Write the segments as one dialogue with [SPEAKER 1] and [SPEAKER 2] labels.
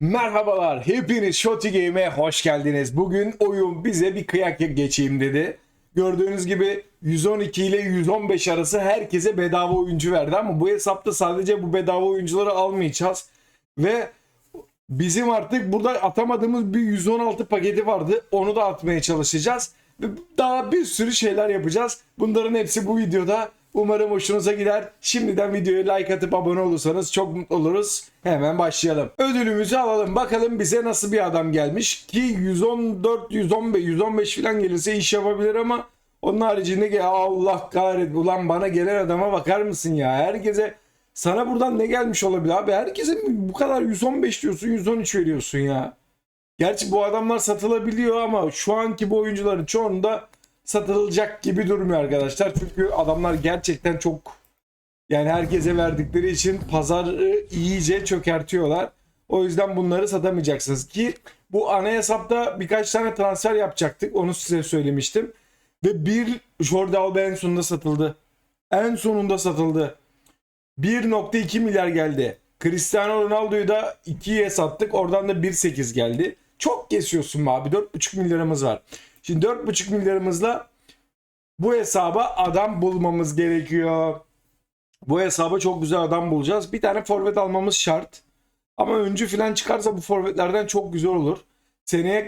[SPEAKER 1] Merhabalar, hepiniz Shotty Game'e hoş geldiniz. Bugün oyun bize bir kıyak geçeyim dedi. Gördüğünüz gibi 112 ile 115 arası herkese bedava oyuncu verdi ama bu hesapta sadece bu bedava oyuncuları almayacağız. Ve bizim artık burada atamadığımız bir 116 paketi vardı. Onu da atmaya çalışacağız. Daha bir sürü şeyler yapacağız. Bunların hepsi bu videoda. Umarım hoşunuza gider. Şimdiden videoya like atıp abone olursanız çok mutlu oluruz. Hemen başlayalım. Ödülümüzü alalım. Bakalım bize nasıl bir adam gelmiş. Ki 114, 115, 115 falan gelirse iş yapabilir ama onun haricinde ki Allah kahret ulan bana gelen adama bakar mısın ya? Herkese sana buradan ne gelmiş olabilir abi? Herkese bu kadar 115 diyorsun 113 veriyorsun ya. Gerçi bu adamlar satılabiliyor ama şu anki bu oyuncuların çoğunda satılacak gibi durmuyor arkadaşlar. Çünkü adamlar gerçekten çok yani herkese verdikleri için pazarı iyice çökertiyorlar. O yüzden bunları satamayacaksınız ki bu ana hesapta birkaç tane transfer yapacaktık. Onu size söylemiştim. Ve bir Jordi Alba en sonunda satıldı. En sonunda satıldı. 1.2 milyar geldi. Cristiano Ronaldo'yu da 2'ye sattık. Oradan da 1.8 geldi. Çok kesiyorsun abi. 4.5 milyarımız var. Şimdi 4.5 milyarımızla bu hesaba adam bulmamız gerekiyor. Bu hesaba çok güzel adam bulacağız. Bir tane forvet almamız şart. Ama öncü falan çıkarsa bu forvetlerden çok güzel olur. Seneye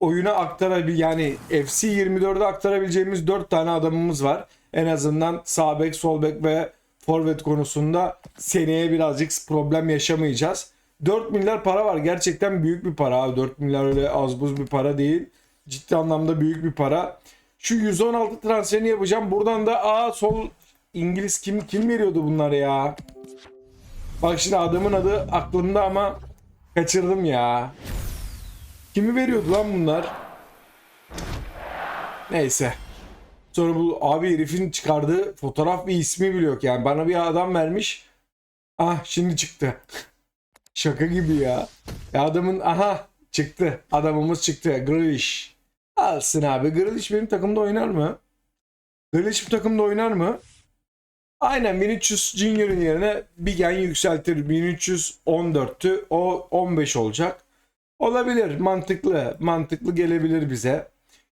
[SPEAKER 1] oyuna aktarabil yani FC 24'e aktarabileceğimiz 4 tane adamımız var. En azından sağ bek, sol bek ve forvet konusunda seneye birazcık problem yaşamayacağız. 4 milyar para var. Gerçekten büyük bir para. abi. 4 milyar öyle az buz bir para değil. Ciddi anlamda büyük bir para. Şu 116 transferini yapacağım. Buradan da aa sol İngiliz kim kim veriyordu bunları ya? Bak şimdi adamın adı aklımda ama kaçırdım ya. Kimi veriyordu lan bunlar? Neyse. Sonra bu abi herifin çıkardığı fotoğraf bir ismi bile yok yani. Bana bir adam vermiş. Ah şimdi çıktı. Şaka gibi ya. ya. Adamın aha çıktı. Adamımız çıktı. Grealish. Alsın abi. Grealish benim takımda oynar mı? Grealish bu takımda oynar mı? Aynen 1300 Junior'ın yerine bir gen yükseltir. 1314'tü. O 15 olacak. Olabilir. Mantıklı. Mantıklı gelebilir bize.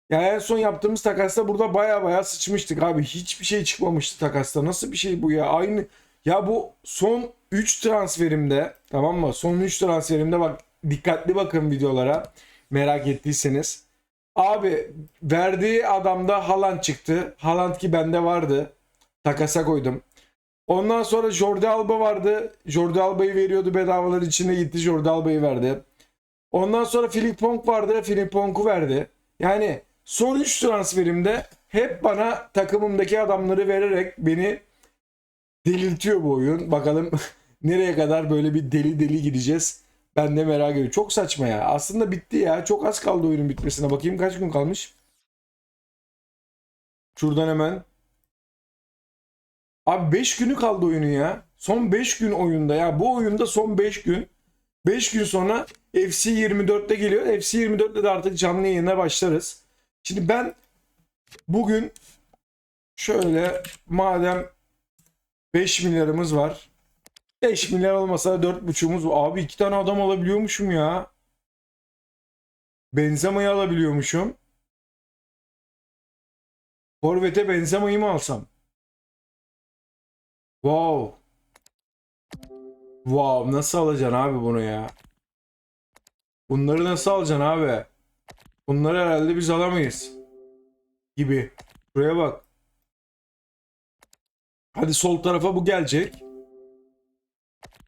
[SPEAKER 1] Ya en son yaptığımız takasta burada baya baya sıçmıştık abi. Hiçbir şey çıkmamıştı takasta. Nasıl bir şey bu ya? Aynı ya bu son 3 transferimde tamam mı? Son 3 transferimde bak dikkatli bakın videolara. Merak ettiyseniz. Abi verdiği adamda Haaland çıktı. Haaland ki bende vardı. Takasa koydum. Ondan sonra Jordi Alba vardı. Jordi Alba'yı veriyordu bedavalar içinde gitti. Jordi Alba'yı verdi. Ondan sonra Frimpong vardı. Frimpong'u verdi. Yani son 3 transferimde hep bana takımımdaki adamları vererek beni delirtiyor bu oyun. Bakalım nereye kadar böyle bir deli deli gideceğiz. Ben de merak ediyorum. Çok saçma ya. Aslında bitti ya. Çok az kaldı oyunun bitmesine. Bakayım kaç gün kalmış. Şuradan hemen. Abi 5 günü kaldı oyunun ya. Son 5 gün oyunda ya. Bu oyunda son 5 gün. 5 gün sonra FC 24'te geliyor. FC 24'te de artık canlı yayına başlarız. Şimdi ben bugün şöyle madem 5 milyarımız var. 5 milyar olmasa 4,5'umuz var. Abi iki tane adam alabiliyormuşum ya. Benzema'yı alabiliyormuşum. Forvet'e Benzema'yı mı alsam? Wow. Wow nasıl alacaksın abi bunu ya? Bunları nasıl alacaksın abi? Bunları herhalde biz alamayız. Gibi. Şuraya bak. Hadi sol tarafa bu gelecek.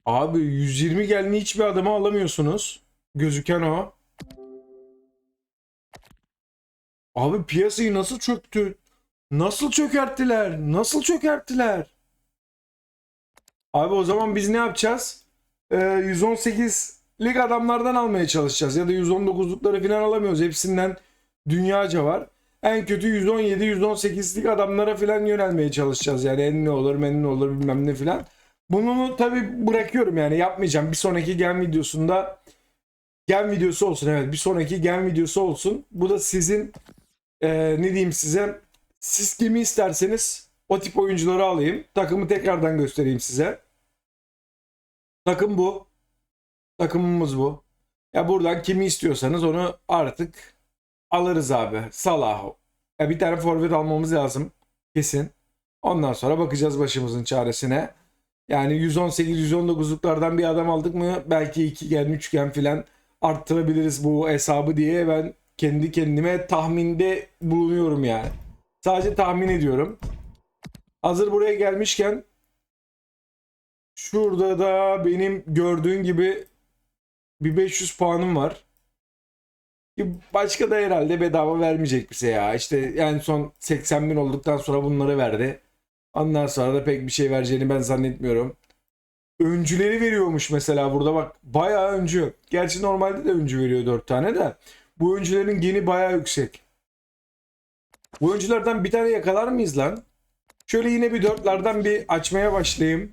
[SPEAKER 1] Abi 120 gelni hiçbir adamı alamıyorsunuz. Gözüken o. Abi piyasayı nasıl çöktü? Nasıl çökerttiler? Nasıl çökerttiler? Abi o zaman biz ne yapacağız? Ee, 118 lig adamlardan almaya çalışacağız. Ya da 119'lukları falan alamıyoruz. Hepsinden dünyaca var. En kötü 117-118'lik adamlara falan yönelmeye çalışacağız. Yani en ne olur, men ne olur bilmem ne falan. Bunu tabi bırakıyorum yani yapmayacağım. Bir sonraki gen videosunda gen videosu olsun evet. Bir sonraki gen videosu olsun. Bu da sizin e, ne diyeyim size siz kimi isterseniz o tip oyuncuları alayım. Takımı tekrardan göstereyim size. Takım bu. Takımımız bu. Ya buradan kimi istiyorsanız onu artık alırız abi. Salah. Ya bir tane forvet almamız lazım. Kesin. Ondan sonra bakacağız başımızın çaresine. Yani 118-119'luklardan bir adam aldık mı belki ikigen, üçgen filan arttırabiliriz bu hesabı diye ben kendi kendime tahminde bulunuyorum yani. Sadece tahmin ediyorum. Hazır buraya gelmişken şurada da benim gördüğün gibi bir 500 puanım var. Başka da herhalde bedava vermeyecek bize ya. İşte yani son 80 bin olduktan sonra bunları verdi. Ondan sonra da pek bir şey vereceğini ben zannetmiyorum. Öncüleri veriyormuş mesela burada bak. Bayağı öncü. Gerçi normalde de öncü veriyor 4 tane de. Bu öncülerin geni bayağı yüksek. Bu öncülerden bir tane yakalar mıyız lan? Şöyle yine bir dörtlerden bir açmaya başlayayım.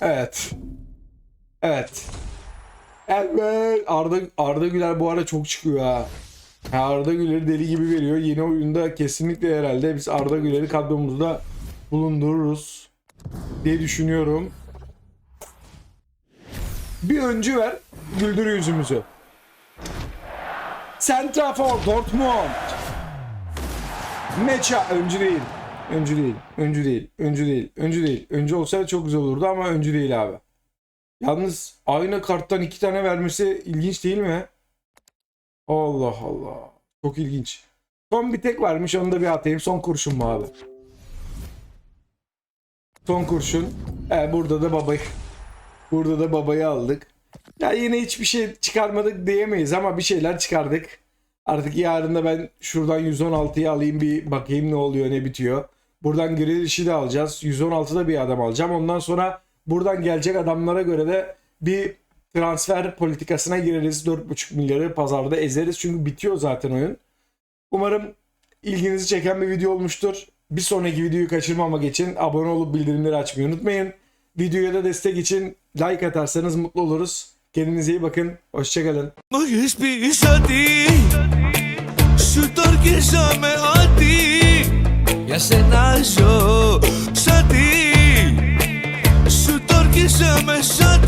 [SPEAKER 1] Evet. Evet. Evet. Arda, Arda Güler bu ara çok çıkıyor ha. Arda Güler'i deli gibi veriyor. Yeni oyunda kesinlikle herhalde biz Arda Güler'i kadromuzda bulundururuz diye düşünüyorum. Bir öncü ver. Güldür yüzümüzü. Centrafor Dortmund. Meça öncü değil. Öncü değil. Öncü değil. Öncü değil. Öncü değil. Öncü olsaydı çok güzel olurdu ama öncü değil abi. Yalnız aynı karttan iki tane vermesi ilginç değil mi? Allah Allah. Çok ilginç. Son bir tek varmış onu da bir atayım. Son kurşun mu abi? Son kurşun. He, burada da babayı. Burada da babayı aldık. Ya yine hiçbir şey çıkarmadık diyemeyiz ama bir şeyler çıkardık. Artık yarın da ben şuradan 116'yı alayım bir bakayım ne oluyor ne bitiyor. Buradan Grealish'i de alacağız. 116'da bir adam alacağım. Ondan sonra buradan gelecek adamlara göre de bir transfer politikasına gireriz. 4,5 milyarı pazarda ezeriz. Çünkü bitiyor zaten oyun. Umarım ilginizi çeken bir video olmuştur. Bir sonraki videoyu kaçırmamak için abone olup bildirimleri açmayı unutmayın. Videoya da destek için like atarsanız mutlu oluruz. Kendinize iyi bakın. Hoşçakalın.
[SPEAKER 2] Μου έχεις πει ότι Σου το αρχίσαμε ότι Για σένα ζω Σαν τι Σου το αρχίσαμε σαν